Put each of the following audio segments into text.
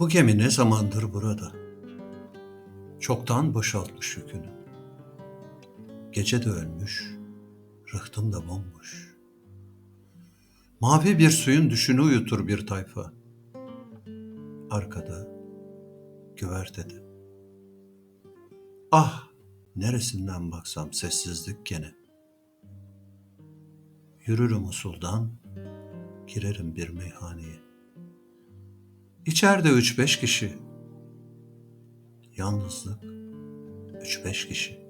Bu gemi ne zamandır burada? Çoktan boşaltmış yükünü. Gece de ölmüş, rıhtım da bomboş. Mavi bir suyun düşünü uyutur bir tayfa. Arkada, güvertede. Ah, neresinden baksam sessizlik gene. Yürürüm usuldan, girerim bir meyhaneye. İçeride üç beş kişi. Yalnızlık üç beş kişi.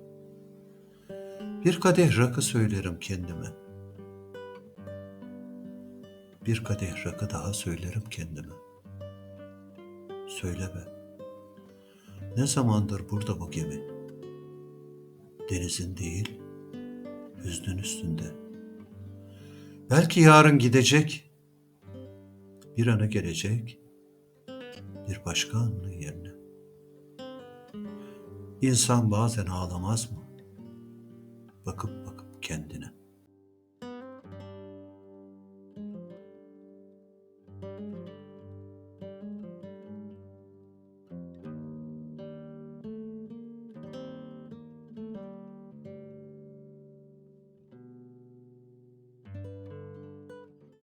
Bir kadeh rakı söylerim kendime. Bir kadeh rakı daha söylerim kendime. Söyle be. Ne zamandır burada bu gemi? Denizin değil, hüznün üstünde. Belki yarın gidecek. Bir ana gelecek bir başka anının yerine. İnsan bazen ağlamaz mı? Bakıp bakıp kendine.